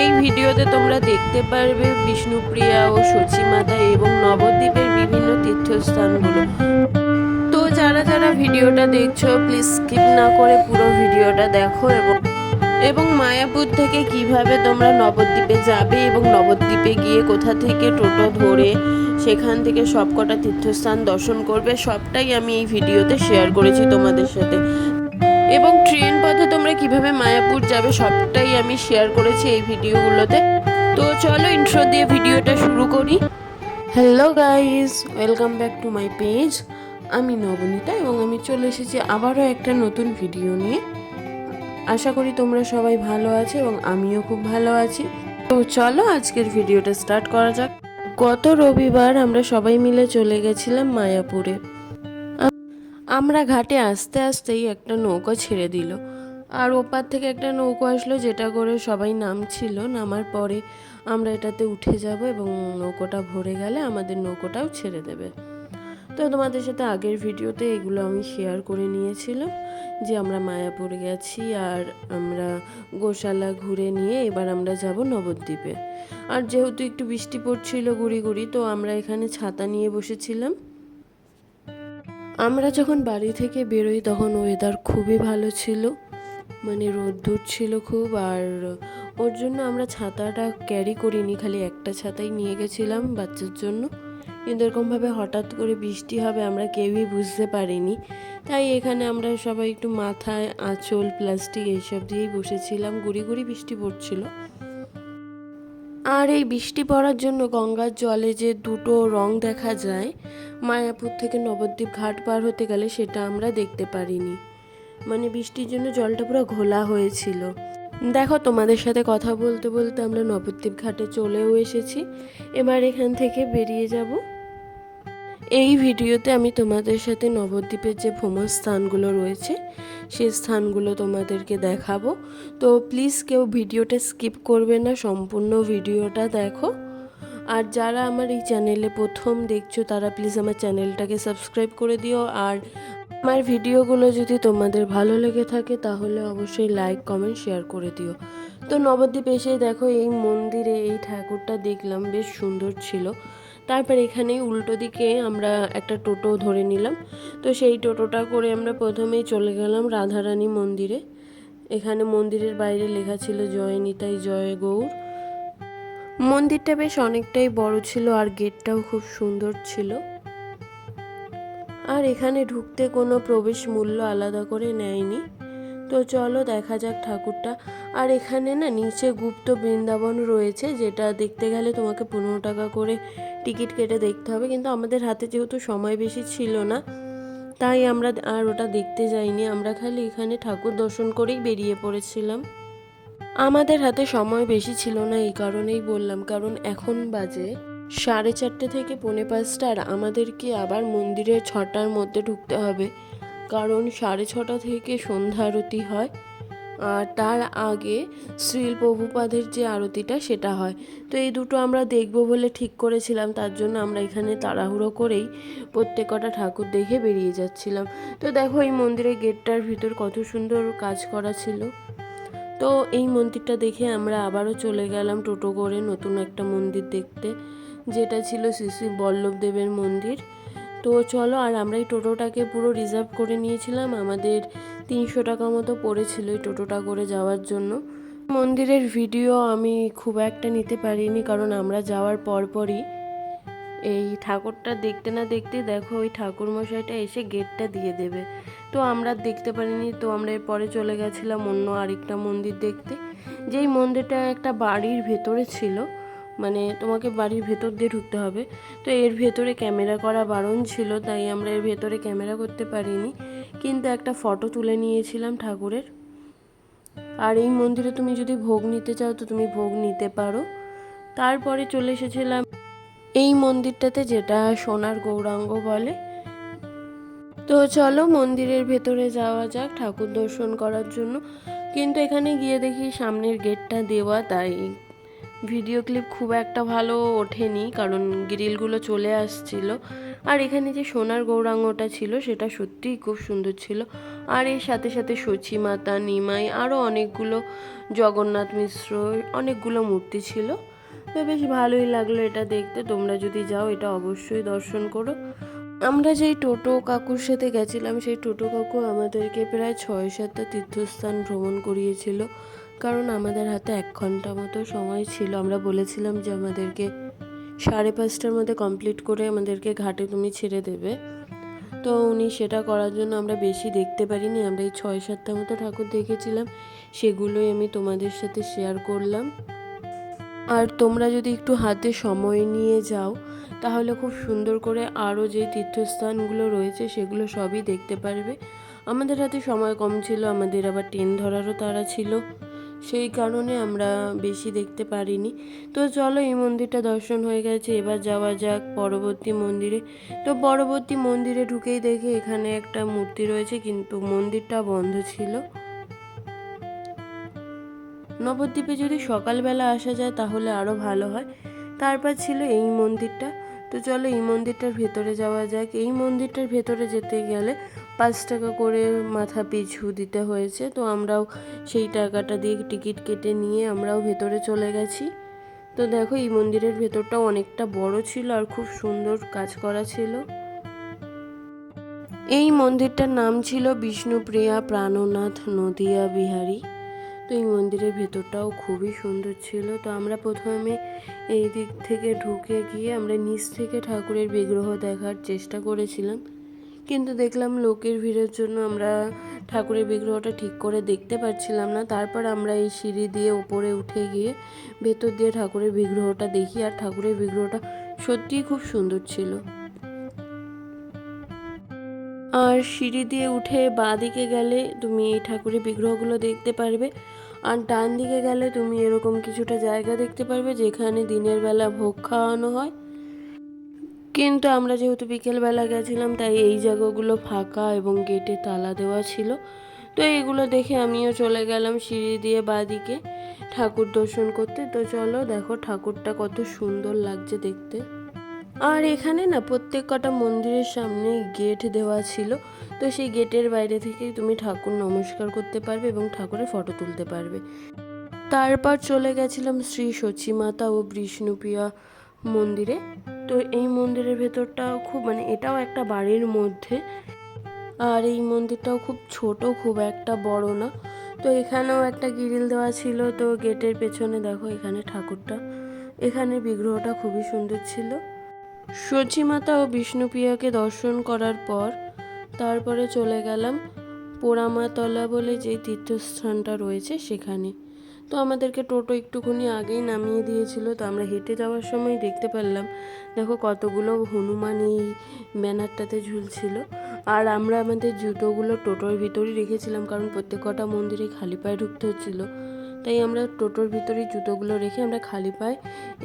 এই ভিডিওতে তোমরা দেখতে পারবে বিষ্ণুপ্রিয়া ও সচিমাতা এবং নবদ্বীপের বিভিন্ন তীর্থস্থানগুলো। তো যারা যারা ভিডিওটা দেখছ প্লিজ স্কিপ না করে পুরো ভিডিওটা দেখো এবং এবং মায়াপুর থেকে কীভাবে তোমরা নবদ্বীপে যাবে এবং নবদ্বীপে গিয়ে কোথা থেকে টোটো ধরে সেখান থেকে সবকটা তীর্থস্থান দর্শন করবে, সবটাই আমি এই ভিডিওতে শেয়ার করেছি তোমাদের সাথে। এবং ট্রেন পথে তোমরা কীভাবে মায়াপুর যাবে সবটাই আমি শেয়ার করেছি এই ভিডিওগুলোতে। তো চলো ইন্ট্রো দিয়ে ভিডিওটা শুরু করি। Hello guys welcome back to my page আমি নবনীতা এবং আমি চলে এসেছি আবারও একটা নতুন ভিডিও নিয়ে। আশা করি তোমরা সবাই ভালো আছো এবং আমিও খুব ভালো আছি। তো চলো আজকের ভিডিওটা স্টার্ট করা যাক। গত রবিবার আমরা সবাই মিলে চলে গেছিলাম মায়াপুরে। আমরা ঘাটে আসতে আসতেই একটা নৌকা ছেড়ে দিল। আর ওপার থেকে একটা নৌকো আসলো, যেটা করে সবাই নামছিল। নামার পরে আমরা এটাতে উঠে যাব এবং নৌকোটা ভরে গেলে আমাদের নৌকোটাও ছেড়ে দেবে। তো তোমাদের সাথে আগের ভিডিওতে এগুলো আমি শেয়ার করে নিয়েছিলাম, যে আমরা মায়াপুর গেছি আর আমরা গোশালা ঘুরে নিয়ে এবার আমরা যাব নবদ্বীপে। আর যেহেতু একটু বৃষ্টি পড়ছিল গুড়ি গুড়ি, তো আমরা এখানে ছাতা নিয়ে বসেছিলাম। আমরা যখন বাড়ি থেকে বেরোই তখন ওয়েদার খুবই ভালো ছিল। মানে রোদ্দুর ছিল খুব আর ওর জন্য আমরা ছাতাটা ক্যারি করিনি, খালি একটা ছাতাই নিয়ে গেছিলাম বাচ্চার জন্য। কিন্তু এরকমভাবে হঠাৎ করে বৃষ্টি হবে আমরা কেউই বুঝতে পারিনি। তাই এখানে আমরা সবাই একটু মাথায় আঁচল প্লাস্টিক এইসব দিয়েই বসেছিলাম। গুড়ি গুড়ি বৃষ্টি পড়ছিল। আর এই বৃষ্টি পড়ার জন্য গঙ্গার জলে যে দুটো রং দেখা যায়, মায়াপুর থেকে নবদ্বীপ ঘাট পার হতে গেলে সেটা আমরা দেখতে পারিনি। মানে বৃষ্টির জন্য জলটা পুরো ঘোলা হয়েছিল। দেখো, তোমাদের সাথে কথা বলতে বলতে আমরা নবদ্বীপ ঘাটে চলেও এসেছি। এবার এখান থেকে বেরিয়ে যাব এই ভিডিওতে আমি তোমাদের সাথে নবদ্বীপের যে ভ্রমণ স্থানগুলো রয়েছে, সেই স্থানগুলো তোমাদেরকে দেখাবো। তো প্লিজ কেউ ভিডিওটা স্কিপ করবে না, সম্পূর্ণ ভিডিওটা দেখো। আর যারা আমার এই চ্যানেলে প্রথম দেখছ, তারা প্লিজ আমার চ্যানেলটাকে সাবস্ক্রাইব করে দিও। আর আমার ভিডিওগুলো যদি তোমাদের ভালো লেগে থাকে, তাহলে অবশ্যই লাইক কমেন্ট শেয়ার করে দিও। তো নবদ্বীপ এসে দেখো, এই মন্দিরে এই ঠাকুরটা দেখলাম, বেশ সুন্দর ছিল। তারপর এখানেই উল্টো দিকে আমরা একটা টোটো ধরে নিলাম। তো সেই টোটোটা করে আমরা প্রথমেই চলে গেলাম রাধারানী মন্দিরে। এখানে মন্দিরের বাইরে লেখা ছিল, জয় নিতাই, জয় গৌর। মন্দিরটা বেশ অনেকটাই বড় ছিল আর গেটটাও খুব সুন্দর ছিল। আর এখানে ঢুকতে কোনো প্রবেশ মূল্য আলাদা করে নেয়নি। তো চলো দেখা যাক ঠাকুরটা। আর এখানে না নিচে গুপ্ত বৃন্দাবন রয়েছে, যেটা দেখতে গেলে তোমাকে পনেরো টাকা করে টিকিট কেটে দেখতে হবে, কিন্তু আমাদের হাতে যেহেতু সময় বেশি ছিল না, তাই আমরা আর ওটা দেখতে যাইনি। আমরা খালি এখানে ঠাকুর দর্শন করেই বেরিয়ে পড়েছিলাম। আমাদের হাতে সময় বেশি ছিল না, এই কারণেই বললাম, কারণ এখন বাজে সাড়ে চারটে থেকে পৌনে পাঁচটা, আর আমাদেরকে আবার মন্দিরের ছটার মধ্যে ঢুকতে হবে, কারণ সাড়ে ছটা থেকে সন্ধ্যা আরতি হয়। তার আগে শ্রীল প্রভুপাদের যে আরতিটা সেটা হয়। তো এই দুটো আমরা দেখব বলে ঠিক করেছিলাম, তার জন্য আমরা এখানে তাড়াহুড়ো করেই প্রত্যেক কটা ঠাকুর দেখে বেরিয়ে যাচ্ছিলাম। তো দেখো এই মন্দিরের গেটটার ভিতর কত সুন্দর কাজ করা ছিল। তো এই মন্দিরটা দেখে আমরা আবারও চলে গেলাম টোটো করে নতুন একটা মন্দির দেখতে, যেটা ছিল শ্রী বল্লভদেবের মন্দির। তো চলো আর আমরা এই টোটোটাকে পুরো রিজার্ভ করে নিয়েছিলাম। আমাদের তিনশো টাকা মতো পড়েছিল এই টোটোটা করে যাওয়ার জন্য। মন্দিরের ভিডিও আমি খুব একটা নিতে পারিনি, কারণ আমরা যাওয়ার পরপরই এই ঠাকুরটা দেখতে না দেখতে দেখো ওই ঠাকুর মশাইটা এসে গেটটা দিয়ে দেবে। তো আমরা দেখতে পারিনি, তো আমরা এরপরে চলে গেছিলাম অন্য আরেকটা মন্দির দেখতে। যেই মন্দিরটা একটা বাড়ির ভেতরে ছিল মানে তোমাকে বাড়ির ভেতর দিয়ে ঢুকতে হবে। তো এর ভেতরে ক্যামেরা করা বারণ ছিল, তাই আমরা এর ভেতরে ক্যামেরা করতে পারিনি। কিন্তু একটা ফটো তুলে নিয়েছিলাম ঠাকুরের। আর এই মন্দিরে তুমি যদি ভোগ নিতে চাও তো তুমি ভোগ নিতে পারো। তারপরে চলে এসেছিলাম এই মন্দিরটাতে যেটা সোনার গৌরাঙ্গ বলে। তো চলো মন্দিরের ভেতরে যাওয়া যাক ঠাকুর দর্শন করার জন্য। কিন্তু এখানে গিয়ে দেখি সামনের গেটটা দেওয়া, তাই ভিডিও ক্লিপ খুব একটা ভালো ওঠেনি, কারণ গ্রিলগুলো চলে আসছিল। আর এখানে যে সোনার গৌরাঙ্গটা ছিল, সেটা সত্যিই খুব সুন্দর ছিল। আর এর সাথে সাথে সচী মাতা, নিমাই আরও অনেকগুলো জগন্নাথ মিশ্র, অনেকগুলো মূর্তি ছিল। তো বেশ ভালোই লাগল এটা দেখতে। তোমরা যদি যাও, এটা অবশ্যই দর্শন করো। আমরা যেই টোটো কাকুর সাথে গেছিলাম, সেই টোটো কাকু আমাদেরকে প্রায় ছয় সাতটা তীর্থস্থান ভ্রমণ করিয়েছিল। কারণ আমাদের হাতে এক ঘণ্টা মতো সময় ছিল। আমরা বলেছিলাম যে আমাদেরকে সাড়ে পাঁচটার মধ্যে কমপ্লিট করে আমাদেরকে ঘাটে তুমি ছেড়ে দেবে। তো উনি সেটা করার জন্য আমরা বেশি দেখতে পারিনি, আমরা এই ছয় সাতটা মতো ঠাকুর দেখেছিলাম, সেগুলোই আমি তোমাদের সাথে শেয়ার করলাম। আর তোমরা যদি একটু হাতে সময় নিয়ে যাও, তাহলে খুব সুন্দর করে আরও যে তীর্থস্থানগুলো রয়েছে, সেগুলো সবই দেখতে পারবে। আমাদের হাতে সময় কম ছিল, আমাদের আবার ট্রেন ধরারও তারা ছিল। সেই কারণে আমরা বেশি দেখতে পারিনি। তো চলো এই মন্দিরটা দর্শন হয়ে গেছে, এবার যাওয়া যাক পরবর্তী মন্দিরে। তো পরবর্তী মন্দিরে ঢুকেই দেখি এখানে একটা মূর্তি রয়েছে, কিন্তু মন্দিরটা বন্ধ ছিল। নবদ্বীপে যদি সকালবেলা আসা যায় তাহলে আরও ভালো হয়। তারপর ছিল এই মন্দিরটা। তো চলো এই মন্দিরটার ভেতরে যাওয়া যাক। এই মন্দিরটার ভেতরে যেতে গেলে পাঁচ টাকা করে মাথা পিছু দিতে হয়েছে, তো আমরাও সেই টাকাটা দিয়ে টিকিট কেটে নিয়ে আমরাও ভেতরে চলে গেছি। তো দেখো, এই মন্দিরের ভেতরটাও অনেকটা বড় ছিল আর খুব সুন্দর কাজ করা ছিল। এই মন্দিরটার নাম ছিল বিষ্ণুপ্রিয়া প্রাণনাথ নদিয়া বিহারী। তো এই মন্দিরের ভেতরটাও খুবই সুন্দর ছিল। তো আমরা প্রথমে এই দিক থেকে ঢুকে গিয়ে আমরা নিচ থেকে ঠাকুরের বিগ্রহ দেখার চেষ্টা করেছিলাম। কিন্তু দেখলাম লোকের ভিড়ের জন্য আমরা ঠাকুরের বিগ্রহটা ঠিক করে দেখতে পাচ্ছিলাম না। তারপর আমরা এই সিঁড়ি দিয়ে উপরে উঠে গিয়ে ভেতর দিয়ে ঠাকুরের বিগ্রহটা দেখি আর ঠাকুরের বিগ্রহটা সত্যিই খুব সুন্দর ছিল। আর সিঁড়ি দিয়ে উঠে বাঁ দিকে গেলে তুমি এই ঠাকুরের বিগ্রহগুলো দেখতে পারবে আর ডান দিকে গেলে তুমি এরকম কিছুটা জায়গা দেখতে পারবে যেখানে দিনের বেলা ভোগ খাওয়ানো হয়। কিন্তু আমরা যেহেতু বিকেলবেলা গেছিলাম, তাই এই জায়গাগুলো ফাঁকা এবং গেটে তালা দেওয়া ছিল। তো এগুলো দেখে আমিও চলে গেলাম সিঁড়ি দিয়ে বাদিকে ঠাকুর দর্শন করতে। তো চলো দেখো ঠাকুরটা কত সুন্দর লাগছে দেখতে। আর এখানে না প্রত্যেক কটা মন্দিরের সামনে গেট দেওয়া ছিল। তো সেই গেটের বাইরে থেকেই তুমি ঠাকুর নমস্কার করতে পারবে এবং ঠাকুরের ফটো তুলতে পারবে। তারপর চলে গেছিলাম শ্রী সচী মাতা ও বিষ্ণুপ্রিয়া মন্দিরে। তো এই মন্দিরের ভেতরটাও খুব মানে এটাও একটা বাড়ির মধ্যে। আর এই মন্দিরটাও খুব ছোট, খুব একটা বড় না। তো এখানেও একটা গিরিল দেওয়া ছিল। তো গেটের পেছনে দেখো এখানে ঠাকুরটা। এখানে বিগ্রহটা খুবই সুন্দর ছিল। সচী মাতা ও বিষ্ণুপ্রিয়াকে দর্শন করার পর তারপরে চলে গেলাম পোড়ামাতলা বলে যে তীর্থস্থানটা রয়েছে সেখানে। তো আমাদেরকে টোটো একটুখানি আগেই নামিয়ে দিয়েছিল, তো আমরা হেঁটে যাওয়ার সময় দেখতে পারলাম, দেখো কতগুলো হনুমান এই ব্যানারটাতে ঝুলছিল। আর আমরা আমাদের জুতোগুলো টোটোর ভিতরেই রেখেছিলাম, কারণ প্রত্যেক কটা মন্দিরে খালি পায়ে ঢুকতে হচ্ছিল। তাই আমরা টোটোর ভিতরেই জুতোগুলো রেখে আমরা খালি পায়ে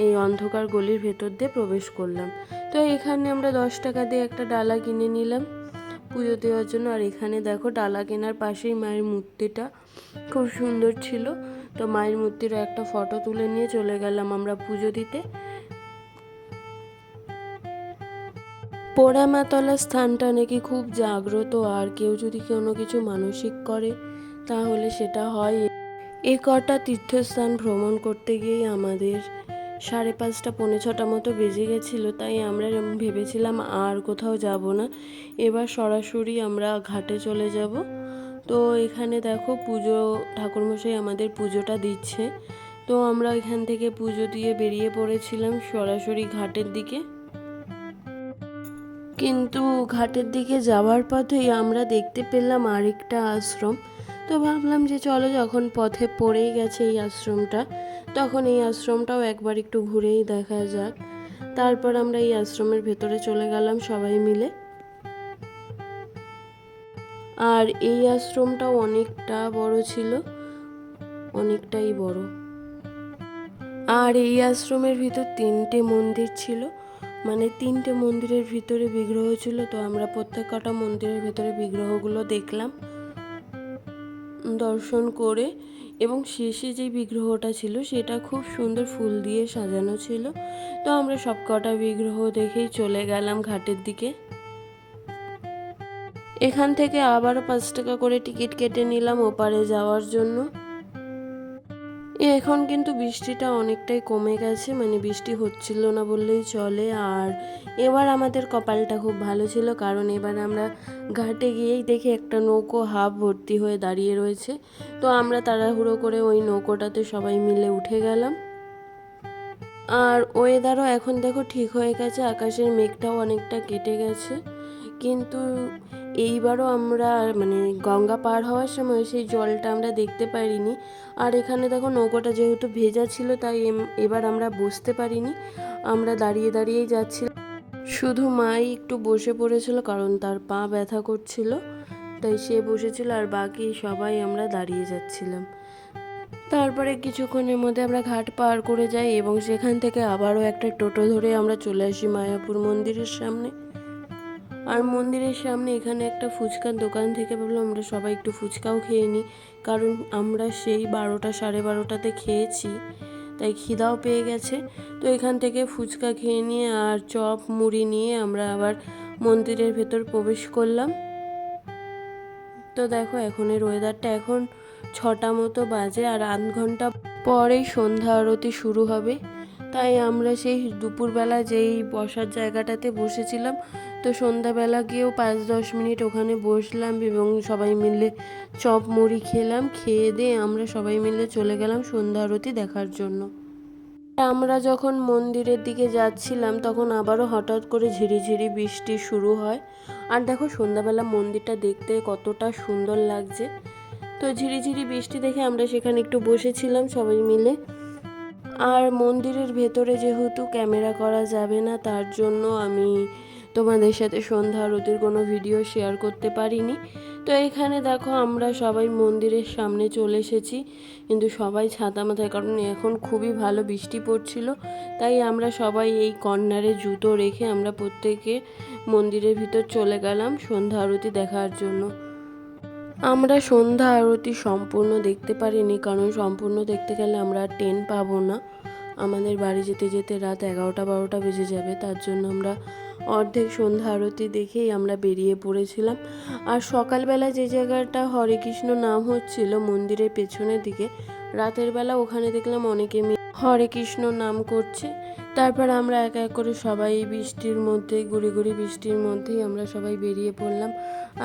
এই অন্ধকার গলির ভেতর দিয়ে প্রবেশ করলাম। তো এখানে আমরা দশ টাকা দিয়ে একটা ডালা কিনে নিলাম। পুজো দেওয়ার জন্য। আর এখানে দেখো ডালা কেনার পাশেই মায়ের মূর্তিটা। খুব সুন্দর ছিল। তো মায়ের মূর্তির একটা ফটো তুলে নিয়ে চলে গেলাম আমরা পুজো দিতে। পোড়ামাতলা স্থানটা নাকি খুব জাগ্রত। আর কেউ যদি কোনো কিছু মানসিক করে, তাহলে সেটা হয়। এ কটা তীর্থস্থান ভ্রমণ করতে গিয়েই আমাদের সাড়ে পাঁচটা, পৌনে ছটা মতো বেজে গেছিল, তাই আমরা ভেবেছিলাম আর কোথাও যাব না। এবার সরাসরি আমরা ঘাটে চলে যাব। তো এখানে দেখো পুজো, ঠাকুরমশাই আমাদের পুজোটা দিচ্ছে। তো আমরা এখান থেকে পুজো দিয়ে বেরিয়ে পড়েছিলাম সরাসরি ঘাটের দিকে। কিন্তু ঘাটের দিকে যাওয়ার পথেই আমরা দেখতে পেলাম আরেকটা আশ্রম। তো ভাবলাম যে চলো যখন পথে পড়েই গেছে এই আশ্রমটা, তখন এই আশ্রমটাও একবার একটু ঘুরেই দেখা যাক। তারপর আমরা এই আশ্রমের ভেতরে চলে গেলাম সবাই মিলে। আর এই আশ্রমটাও অনেকটা বড় ছিল, অনেকটাই বড়। আর এই আশ্রমের ভিতর তিনটে মন্দির ছিল মানে তিনটে মন্দিরের ভিতরে বিগ্রহ ছিল, তো আমরা প্রত্যেক কটা মন্দিরের ভিতরে বিগ্রহগুলো দেখলাম। দর্শন করে এবং শেষে যে বিগ্রহটা ছিল সেটা খুব সুন্দর ফুল দিয়ে সাজানো ছিল। তো আমরা সব কটা বিগ্রহ দেখেই চলে গেলাম ঘাটের দিকে। এখান থেকে আবারও পাঁচ টাকা করে টিকিট কেটে নিলাম ওপারে যাওয়ার জন্য। এখন কিন্তু বৃষ্টিটা অনেকটাই কমে গেছে মানে বৃষ্টি হচ্ছিল না বললেই চলে। আর এবার আমাদের কপালটা খুব ভালো ছিল, কারণ এবার আমরা ঘাটে গিয়েই দেখি একটা নৌকো হাফ ভর্তি হয়ে দাঁড়িয়ে রয়েছে। তো আমরা তাড়াহুড়ো করে ওই নৌকোটাতে সবাই মিলে উঠে গেলাম। আর ওয়েদারও এখন দেখো ঠিক হয়ে গেছে, আকাশের মেঘটাও অনেকটা কেটে গেছে। কিন্তু এইবারও আমরা মানে গঙ্গা পার হওয়ার সময় সেই জলটা আমরা দেখতে পারিনি। আর এখানে দেখো নৌকোটা যেহেতু ভেজা ছিল, তাই এবার আমরা বসতে পারিনি। আমরা দাঁড়িয়ে দাঁড়িয়েই যাচ্ছিলাম। শুধু মাই একটু বসে পড়েছিল কারণ তার পা ব্যথা করছিল, তাই সে বসেছিল আর বাকি সবাই আমরা দাঁড়িয়ে যাচ্ছিলাম। তারপরে কিছুক্ষণের মধ্যে আমরা ঘাট পার করে যাই এবং সেখান থেকে আবারও একটা টোটো ধরে আমরা চলে আসি মায়াপুর মন্দিরের সামনে। আর মন্দিরের সামনে এখানে একটা ফুচকার দোকান থেকে ভাবলাম আমরা সবাই একটু ফুচকাও খেয়ে নিই। কারণ আমরা সেই বারোটা, সাড়ে বারোটাতে খেয়েছি, তাই খিদাও পেয়ে গেছে। তো এখান থেকে ফুচকা খেয়ে নিয়ে আর চপ, মুড়ি নিয়ে আমরা আবার মন্দিরের ভেতর প্রবেশ করলাম। তো দেখো এখন এর ওয়েদারটা এখন ছটা মতো বাজে আর আধ ঘণ্টা পরেই সন্ধ্যা আরতি শুরু হবে। তাই আমরা সেই দুপুরবেলা যেই বসার জায়গাটাতে বসেছিলাম, তো সন্ধ্যাবেলা গিয়েও পাঁচ দশ মিনিট ওখানে বসলাম এবং সবাই মিলে চপ মুড়ি খেলাম, খেয়ে দিয়ে আমরা সবাই মিলে চলে গেলাম সন্ধ্যা আরতি দেখার জন্য। আমরা যখন মন্দিরের দিকে যাচ্ছিলাম, তখন আবারও হঠাৎ করে ঝিরিঝিরি বৃষ্টি শুরু হয়। আর দেখো সন্ধ্যাবেলা মন্দিরটা দেখতে কতটা সুন্দর লাগছে। তো ঝিরিঝিরি বৃষ্টি দেখে আমরা সেখানে একটু বসেছিলাম সবাই মিলে। আর মন্দিরের ভেতরে যেহেতু ক্যামেরা করা যাবে না, তার জন্য আমি তোমাদের সাথে সন্ধ্যা আরতির কোনো ভিডিও শেয়ার করতে পারিনি। তো এখানে দেখো আমরা সবাই মন্দিরের সামনে চলে এসেছি, কিন্তু সবাই ছাতা মাথায়, কারণ এখন খুবই ভালো বৃষ্টি পড়ছিল, তাই আমরা সবাই এই কর্নারে জুতো রেখে আমরা প্রত্যেকে মন্দিরের ভিতর চলে গেলাম সন্ধ্যা আরতি দেখার জন্য। আমরা সন্ধ্যা আরতি সম্পূর্ণ দেখতে পারিনি, কারণ সম্পূর্ণ দেখতে গেলে আমরা ট্রেন পাবো না। আমাদের বাড়ি যেতে যেতে রাত এগারোটা বারোটা বেজে যাবে, তার জন্য আমরা অর্ধেক সন্ধ্যা আরতি দেখেই আমরা বেরিয়ে পড়েছিলাম। আর সকালবেলা যে জায়গাটা হরে কৃষ্ণ নাম হচ্ছিল মন্দিরের পেছনের দিকে, রাতের বেলা ওখানে দেখলাম অনেকে হরে কৃষ্ণ নাম করছে। তারপর আমরা এক এক করে সবাই বৃষ্টির মধ্যে গুড়ি গুড়ি বৃষ্টির মধ্যেই আমরা সবাই বেরিয়ে পড়লাম।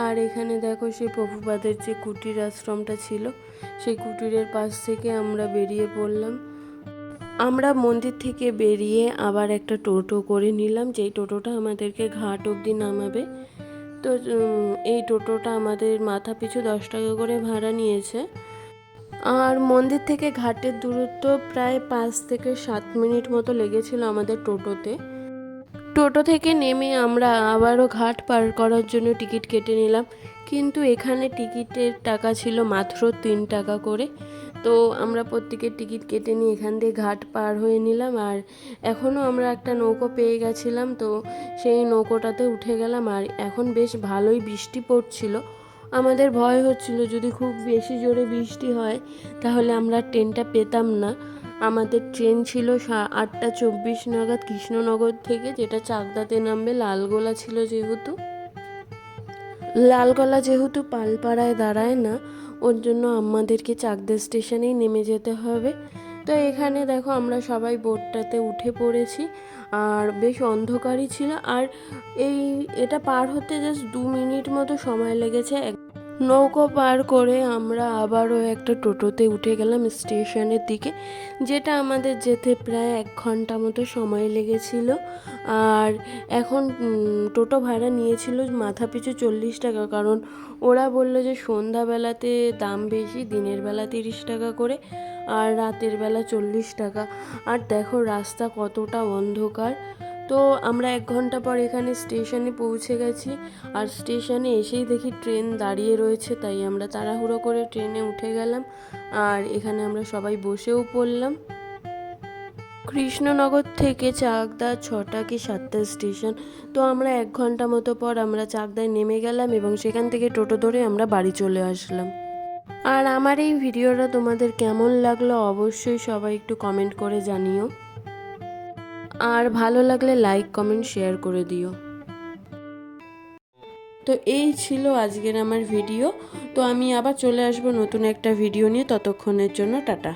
আর এখানে দেখো সেই প্রভুপাদের যে কুটির আশ্রমটা ছিল, সেই কুটিরের পাশ থেকে আমরা বেরিয়ে পড়লাম। আমরা মন্দির থেকে বেরিয়ে আবার একটা টোটো করে নিলাম, যেই টোটোটা আমাদেরকে ঘাট অবধি নামাবে। তো এই টোটোটা আমাদের মাথা পিছু দশ টাকা করে ভাড়া নিয়েছে। আর মন্দির থেকে ঘাটের দূরত্ব প্রায় পাঁচ থেকে সাত মিনিট মতো লেগেছিল আমাদের টোটোতে। টোটো থেকে নেমে আমরা আবারও ঘাট পার করার জন্য টিকিট কেটে নিলাম। কিন্তু এখানে টিকিটের টাকা ছিল মাত্র তিন টাকা করে। তো আমরা প্রত্যেকের টিকিট কেটে নিয়ে এখান দিয়ে ঘাট পার হয়ে নিলাম। আর এখনও আমরা একটা নৌকো পেয়ে গেছিলাম। তো সেই নৌকোটাতে উঠে গেলাম। আর এখন বেশ ভালোই বৃষ্টি পড়ছিল। আমাদের ভয় হচ্ছিল, যদি খুব বেশি জোরে বৃষ্টি হয়, তাহলে আমরা ট্রেনটা পেতাম না। আমাদের ট্রেন ছিল আটটা চব্বিশ নাগাদ কৃষ্ণনগর থেকে, যেটা চাকদাতে নামবে, লালগোলা ছিল যেহেতু। লালগোলা যেহেতু পালপাড়ায় দাঁড়ায় না, ওর জন্য আমাদেরকে চাকদা স্টেশনেই নেমে যেতে হবে। তো এখানে দেখো আমরা সবাই বোটটাতে উঠে পড়েছি, আর বেশ অন্ধকারই ছিল, আর এই, এটা পার হতে জাস্ট দু মিনিট মতো সময় লেগেছে এক- নৌকো পার করে আমরা আবারও একটা টোটোতে উঠে গেলাম স্টেশনের দিকে, যেটা আমাদের যেতে প্রায় এক ঘণ্টা মতো সময় লেগেছিল। আর এখন টোটো ভাড়া নিয়েছিল মাথা পিছু চল্লিশ টাকা, কারণ ওরা বলল যে সন্ধ্যাবেলাতে দাম বেশি, দিনের বেলা তিরিশ টাকা করে, আর রাতের বেলা চল্লিশ টাকা। আর দেখো রাস্তা কতটা অন্ধকার। তো আমরা এক ঘণ্টা পর এখানে স্টেশনে পৌঁছে গেছি। আর স্টেশনে এসেই দেখি ট্রেন দাঁড়িয়ে রয়েছে, তাই আমরা তাড়াহুড়ো করে ট্রেনে উঠে গেলাম। আর এখানে আমরা সবাই বসেও পড়লাম। কৃষ্ণনগর থেকে চাকদা ছটা কি সাতটা স্টেশন। তো আমরা এক ঘণ্টা মতো পর আমরা চাকদায় নেমে গেলাম এবং সেখান থেকে টোটো ধরে আমরা বাড়ি চলে আসলাম। আর আমার এই ভিডিওটা তোমাদের কেমন লাগল অবশ্যই সবাই একটু কমেন্ট করে জানিও। আর ভালো লাগলে লাইক কমেন্ট শেয়ার করে দিও। তো এই ছিল আজকের আমার ভিডিও তো আমি আবার চলে আসব নতুন একটা ভিডিও নিয়ে। ততক্ষণের জন্য টাটা।